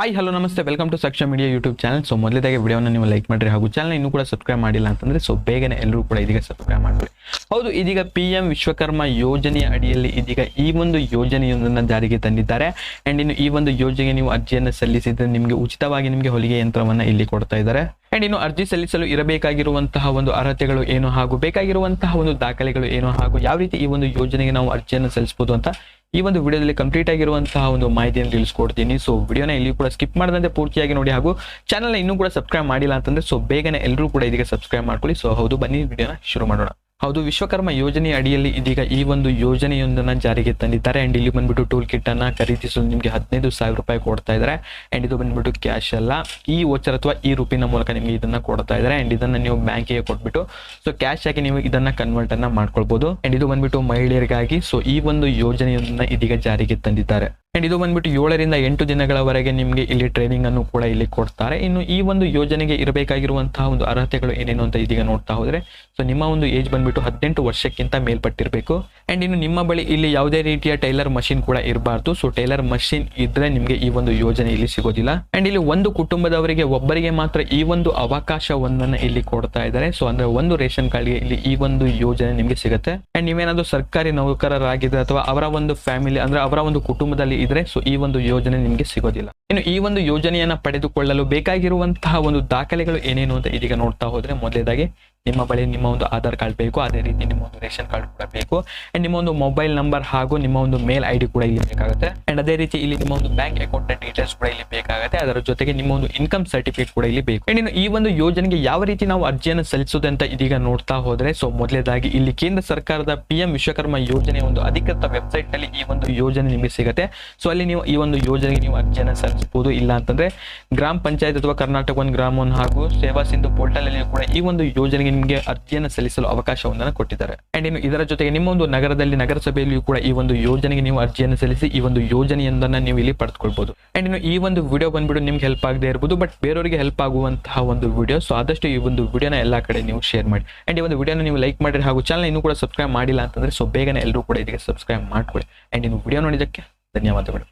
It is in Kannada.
ಹಾಯ್ ಹಲೋ ನಮಸ್ತೆ. Welcome to ಸಕ್ಷ media YouTube channel so ಮೊದಲೇದಾಗಿ ವಿಡಿಯೋನ ನೀವು ಲೈಕ್ ಮಾಡಿರಿ. ಹಾಗೂ ಚಾನಲ್ ಇನ್ನೂ ಕೂಡ ಸಬ್ಸ್ಕ್ರೈಬ್ ಮಾಡಿಲ್ಲ ಅಂತಂದ್ರೆ ಸೊ ಬೇಗನೆ ಎಲ್ಲರೂ ಕೂಡ ಇದೀಗ ಸಬ್ಸ್ಕ್ರೈಬ್ ಮಾಡಿರಿ. ಹೌದು, ಇದೀಗ ಪಿ ಎಂ ವಿಶ್ವಕರ್ಮ ಯೋಜನೆಯ ಅಡಿಯಲ್ಲಿ ಇದೀಗ ಈ ಒಂದು ಯೋಜನೆಯೊಂದನ್ನು ಜಾರಿಗೆ ತಂದಿದ್ದಾರೆ. ಅಂಡ್ ಇನ್ನು ಈ ಒಂದು ಯೋಜನೆಗೆ ನೀವು ಅರ್ಜಿಯನ್ನು ಸಲ್ಲಿಸಿದ್ರೆ ನಿಮಗೆ ಉಚಿತವಾಗಿ ನಿಮಗೆ ಹೊಲಿಗೆ ಯಂತ್ರವನ್ನ ಇಲ್ಲಿ ಕೊಡ್ತಾ ಇದ್ದಾರೆ. ಅಂಡ್ ಇನ್ನು ಅರ್ಜಿ ಸಲ್ಲಿಸಲು ಇರಬೇಕಾಗಿರುವಂತಹ ಒಂದು ಅರ್ಹತೆಗಳು ಏನು ಹಾಗೂ ಬೇಕಾಗಿರುವಂತಹ ಒಂದು ದಾಖಲೆಗಳು ಏನು ಹಾಗೂ ಯಾವ ರೀತಿ ಈ ಒಂದು ಯೋಜನೆಗೆ ನಾವು ಅರ್ಜಿಯನ್ನು ಸಲ್ಲಿಸಬಹುದು ಅಂತ ಈ ಒಂದು ವಿಡಿಯೋದಲ್ಲಿ ಕಂಪ್ಲೀಟ್ ಆಗಿರುವಂತಹ ಒಂದು ಮಾಹಿತಿಯನ್ನು ತಿಳಿಸ್ಕೊಡ್ತೀನಿ. ಸೊ ವಿಡಿಯೋನ ಇಲ್ಲಿ ಕೂಡ ಸ್ಕಿಪ್ ಮಾಡದಂತೆ ಪೂರ್ತಿಯಾಗಿ ನೋಡಿ ಹಾಗೂ ಚಾನಲ್ನ ಇನ್ನೂ ಕೂಡ ಸಬ್ಸ್ಕ್ರೈಬ್ ಮಾಡಿಲ್ಲ ಅಂತಂದ್ರೆ ಸೊ ಬೇಗನೆ ಎಲ್ಲರೂ ಕೂಡ ಇದೀಗ ಸಬ್ಸ್ಕ್ರೈಬ್ ಮಾಡ್ಕೊಳ್ಳಿ. ಸೊ ಹೌದು, ಬನ್ನಿ, ವಿಡಿಯೋನ ಶುರು ಮಾಡೋಣ. ಹೌದು, ವಿಶ್ವಕರ್ಮ ಯೋಜನೆ ಅಡಿಯಲ್ಲಿ ಇದೀಗ ಈ ಒಂದು ಯೋಜನೆಯೊಂದನ್ನು ಜಾರಿಗೆ ತಂದಿದ್ದಾರೆ. ಅಂಡ್ ಇಲ್ಲಿ ಬಂದ್ಬಿಟ್ಟು ಟೂಲ್ ಕಿಟ್ ಅನ್ನ ಖರೀದಿಸಲು ನಿಮಗೆ ಹದಿನೈದು ಸಾವಿರ ರೂಪಾಯಿ ಕೊಡ್ತಾ ಇದ್ದಾರೆ. ಅಂಡ್ ಇದು ಬಂದ್ಬಿಟ್ಟು ಕ್ಯಾಶ್ ಅಲ್ಲ. ಈ ವೋಚರ್ ಅಥವಾ ಈ ರೂಪಿನ ಮೂಲಕ ನಿಮಗೆ ಇದನ್ನ ಕೊಡ್ತಾ ಇದ್ದಾರೆ. ಅಂಡ್ ಇದನ್ನ ನೀವು ಬ್ಯಾಂಕಿಗೆ ಕೊಟ್ಬಿಟ್ಟು ಸೊ ಕ್ಯಾಶ್ ಆಗಿ ನೀವು ಇದನ್ನ ಕನ್ವರ್ಟ್ ಅನ್ನ ಮಾಡ್ಕೊಳ್ಬಹುದು ಅಂಡ್ ಇದು ಬಂದ್ಬಿಟ್ಟು ಮಹಿಳೆಯರಿಗಾಗಿ ಸೊ ಈ ಒಂದು ಯೋಜನೆಯೊಂದನ್ನ ಇದೀಗ ಜಾರಿಗೆ ತಂದಿದ್ದಾರೆ. ಅಂಡ್ ಇದು ಬಂದ್ಬಿಟ್ಟು ಏಳರಿಂದ ಎಂಟು ದಿನಗಳವರೆಗೆ ನಿಮಗೆ ಇಲ್ಲಿ ಟ್ರೈನಿಂಗ್ ಅನ್ನು ಕೂಡ ಇಲ್ಲಿ ಕೊಡ್ತಾರೆ. ಇನ್ನು ಈ ಒಂದು ಯೋಜನೆಗೆ ಇರಬೇಕಾಗಿರುವಂತಹ ಒಂದು ಅರ್ಹತೆಗಳು ಏನೇನು ಅಂತ ಇದೀಗ ನೋಡ್ತಾ ಹೋದ್ರೆ ಸೊ ನಿಮ್ಮ ಒಂದು ಏಜ್ ಬಂದ್ಬಿಟ್ಟು ಹದಿನೆಂಟು ವರ್ಷಕ್ಕಿಂತ ಮೇಲ್ಪಟ್ಟಿರಬೇಕು. ಅಂಡ್ ಇನ್ನು ನಿಮ್ಮ ಬಳಿ ಇಲ್ಲಿ ಯಾವುದೇ ರೀತಿಯ ಟೈಲರ್ ಮಷಿನ್ ಕೂಡ ಇರಬಾರ್ದು. ಸೊ ಟೈಲರ್ ಮಷಿನ್ ಇದ್ರೆ ನಿಮಗೆ ಈ ಒಂದು ಯೋಜನೆ ಇಲ್ಲಿ ಸಿಗೋದಿಲ್ಲ. ಅಂಡ್ ಇಲ್ಲಿ ಒಂದು ಕುಟುಂಬದವರಿಗೆ ಒಬ್ಬರಿಗೆ ಮಾತ್ರ ಈ ಒಂದು ಅವಕಾಶವನ್ನ ಇಲ್ಲಿ ಕೊಡ್ತಾ ಇದ್ದಾರೆ. ಸೊ ಅಂದ್ರೆ ಒಂದು ರೇಷನ್ ಕಾರ್ಡ್ಗೆ ಇಲ್ಲಿ ಈ ಒಂದು ಯೋಜನೆ ನಿಮಗೆ ಸಿಗುತ್ತೆ. ಅಂಡ್ ನೀವೇನಾದ್ರೂ ಸರ್ಕಾರಿ ನೌಕರರಾಗಿದ್ರೆ ಅಥವಾ ಅವರ ಒಂದು ಫ್ಯಾಮಿಲಿ ಅಂದ್ರೆ ಅವರ ಒಂದು ಕುಟುಂಬದಲ್ಲಿ ಇದ್ರೆ ಸೊ ಈ ಒಂದು ಯೋಜನೆ ನಿಮಗೆ ಸಿಗೋದಿಲ್ಲ. ಇನ್ನು ಈ ಒಂದು ಯೋಜನೆಯನ್ನ ಪಡೆದುಕೊಳ್ಳಲು ಬೇಕಾಗಿರುವಂತಹ ಒಂದು ದಾಖಲೆಗಳು ಏನೇನು ಅಂತ ಇದೀಗ ನೋಡ್ತಾ ಹೋದ್ರೆ ಮೊದಲೇದಾಗಿ ನಿಮ್ಮ ಬಳಿ ನಿಮ್ಮ ಒಂದು ಆಧಾರ್ ಕಾರ್ಡ್ ಬೇಕು, ಅದೇ ರೀತಿ ನಿಮ್ಮ ಒಂದು ರೇಷನ್ ಕಾರ್ಡ್ ಕೂಡ ಬೇಕು. ಅಂಡ್ ನಿಮ್ಮ ಒಂದು ಮೊಬೈಲ್ ನಂಬರ್ ಹಾಗೂ ನಿಮ್ಮ ಒಂದು ಮೇಲ್ ಐ ಕೂಡ ಇಲ್ಲಿ ಬೇಕಾಗುತ್ತೆ. ಅಂಡ್ ಅದೇ ರೀತಿ ಇಲ್ಲಿ ನಿಮ್ಮ ಒಂದು ಬ್ಯಾಂಕ್ ಅಕೌಂಟ್ ಡೀಟೇಲ್ಸ್ ಕೂಡ ಇಲ್ಲಿ ಬೇಕಾಗುತ್ತೆ. ಅದರ ಜೊತೆಗೆ ನಿಮ್ಮ ಒಂದು ಇನ್ಕಮ್ ಸರ್ಟಿಫಿಕೇಟ್ ಕೂಡ ಇಲ್ಲಿ ಬೇಕು. ಇನ್ನು ಈ ಒಂದು ಯೋಜನೆಗೆ ಯಾವ ರೀತಿ ನಾವು ಅರ್ಜಿಯನ್ನು ಸಲ್ಲಿಸೋದು ಅಂತ ಇದೀಗ ನೋಡ್ತಾ ಹೋದ್ರೆ ಸೊ ಮೊದಲೇದಾಗಿ ಇಲ್ಲಿ ಕೇಂದ್ರ ಸರ್ಕಾರದ ಪಿ ಎಂ ವಿಶ್ವಕರ್ಮ ಯೋಜನೆ ಒಂದು ಅಧಿಕೃತ ವೆಬ್ಸೈಟ್ನಲ್ಲಿ ಈ ಒಂದು ಯೋಜನೆ ನಿಮಗೆ ಸಿಗುತ್ತೆ. ಸೊ ಅಲ್ಲಿ ನೀವು ಈ ಒಂದು ಯೋಜನೆಗೆ ನೀವು ಅರ್ಜಿಯನ್ನು ಸಲ್ಲಿಸಬಹುದು. ಇಲ್ಲ ಅಂತಂದ್ರೆ ಗ್ರಾಮ ಪಂಚಾಯತ್ ಅಥವಾ ಕರ್ನಾಟಕ ಒಂದು ಗ್ರಾಮ ಹಾಗೂ ಸೇವಾ ಸಿಂಧು ಪೋರ್ಟಲ್ ಅಲ್ಲಿ ಕೂಡ ಈ ಒಂದು ಯೋಜನೆಗೆ ನಿಮಗೆ ಅರ್ಜಿಯನ್ನು ಸಲ್ಲಿಸಲು ಅವಕಾಶವನ್ನ ಕೊಟ್ಟಿದ್ದಾರೆ. ಅಂಡ್ ಇನ್ನು ಇದರ ಜೊತೆಗೆ ನಿಮ್ಮ ಒಂದು ನಗರದಲ್ಲಿ, ನಗರಸಭೆಯಲ್ಲಿಯೂ ಕೂಡ ಈ ಒಂದು ಯೋಜನೆಗೆ ನೀವು ಅರ್ಜಿಯನ್ನು ಸಲ್ಲಿಸಿ ಈ ಒಂದು ಯೋಜನೆಯೊಂದನ್ನು ನೀವು ಇಲ್ಲಿ ಪಡೆದುಕೊಳ್ಬಹುದು ಅಂಡ್ ಇನ್ನು ಈ ಒಂದು ವಿಡಿಯೋ ಬಂದ್ಬಿಟ್ಟು ನಿಮ್ಗೆ ಹೆಲ್ಪ್ ಆಗದೆ ಇರಬಹುದು ಬಟ್ ಬೇರೆಯವರಿಗೆ ಹೆಲ್ಪ್ ಆಗುವಂತಹ ಒಂದು ವಿಡಿಯೋ ಸೊ ಆದಷ್ಟು ಈ ಒಂದು ವಿಡಿಯೋನ ಎಲ್ಲಾ ಕಡೆ ನೀವು ಶೇರ್ ಮಾಡಿ. ಅಂಡ್ ಈ ಒಂದು ವಿಡಿಯೋನ ನೀವು ಲೈಕ್ ಮಾಡಿರಿ ಹಾಗೂ ಚಾನಲ್ ಇನ್ನೂ ಕೂಡ ಸಬ್ಸ್ಕ್ರೈಬ್ ಮಾಡಿಲ್ಲ ಅಂತಂದ್ರೆ ಸೊ ಬೇಗನೆ ಎಲ್ಲರೂ ಕೂಡ ಇದಕ್ಕೆ ಸಬ್ಸ್ಕ್ರೈಬ್ ಮಾಡ್ಕೊಳ್ಳಿ. ಅಂಡ್ ಇನ್ನು ವಿಡಿಯೋ ನೋಡಿದ್ದಕ್ಕೆ ಧನ್ಯವಾದಗಳು.